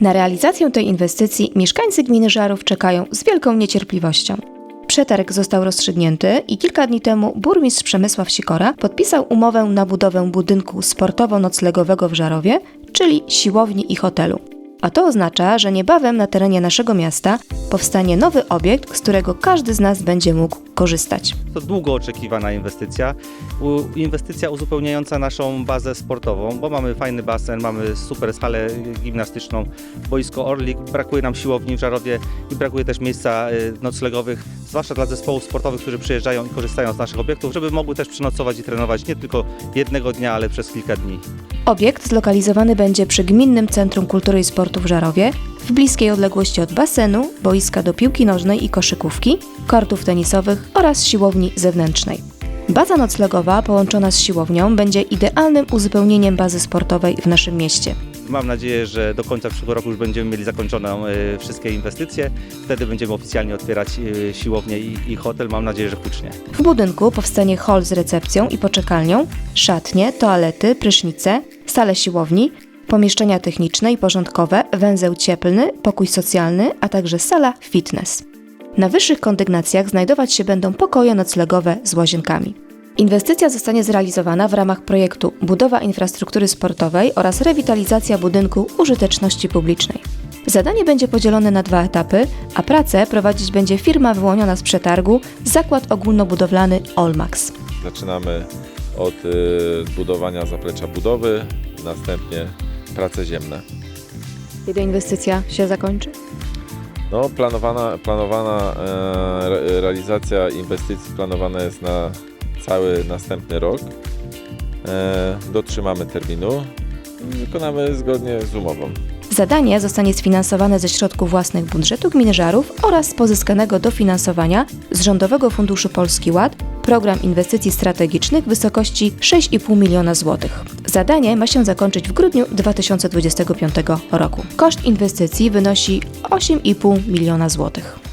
Na realizację tej inwestycji mieszkańcy gminy Żarów czekają z wielką niecierpliwością. Przetarg został rozstrzygnięty i kilka dni temu burmistrz Przemysław Sikora podpisał umowę na budowę budynku sportowo-noclegowego w Żarowie, czyli siłowni i hotelu. A to oznacza, że niebawem na terenie naszego miasta powstanie nowy obiekt, z którego każdy z nas będzie mógł korzystać. To długo oczekiwana inwestycja. Inwestycja uzupełniająca naszą bazę sportową, bo mamy fajny basen, mamy super salę gimnastyczną, boisko Orlik, brakuje nam siłowni w Żarowie i brakuje też miejsca y, noclegowych, zwłaszcza dla zespołów sportowych, którzy przyjeżdżają i korzystają z naszych obiektów, żeby mogły też przenocować i trenować nie tylko jednego dnia, ale przez kilka dni. Obiekt zlokalizowany będzie przy Gminnym Centrum Kultury i Sportu w Żarowie, w bliskiej odległości od basenu, boiska do piłki nożnej i koszykówki, kortów tenisowych oraz siłowni zewnętrznej. Baza noclegowa połączona z siłownią będzie idealnym uzupełnieniem bazy sportowej w naszym mieście. Mam nadzieję, że do końca przyszłego roku już będziemy mieli zakończone wszystkie inwestycje. Wtedy będziemy oficjalnie otwierać y, siłownię i, hotel. Mam nadzieję, że hucznie. W budynku powstanie hol z recepcją i poczekalnią, szatnie, toalety, prysznice, sale siłowni, pomieszczenia techniczne i porządkowe, węzeł cieplny, pokój socjalny, a także sala fitness. Na wyższych kondygnacjach znajdować się będą pokoje noclegowe z łazienkami. Inwestycja zostanie zrealizowana w ramach projektu Budowa infrastruktury sportowej oraz rewitalizacja budynku użyteczności publicznej. Zadanie będzie podzielone na dwa etapy, a pracę prowadzić będzie firma wyłoniona z przetargu Zakład Ogólnobudowlany Olmax. Zaczynamy od y, budowania zaplecza budowy, następnie prace ziemne. Kiedy inwestycja się zakończy? No, planowana, planowana e, re, realizacja inwestycji planowana jest na cały następny rok. E, dotrzymamy terminu i wykonamy zgodnie z umową. Zadanie zostanie sfinansowane ze środków własnych budżetu gminy Żarów oraz z pozyskanego dofinansowania z Rządowego Funduszu Polski Ład Program Inwestycji Strategicznych w wysokości 6,5 miliona złotych. Zadanie ma się zakończyć w grudniu 2025 roku. Koszt inwestycji wynosi 8,5 miliona złotych.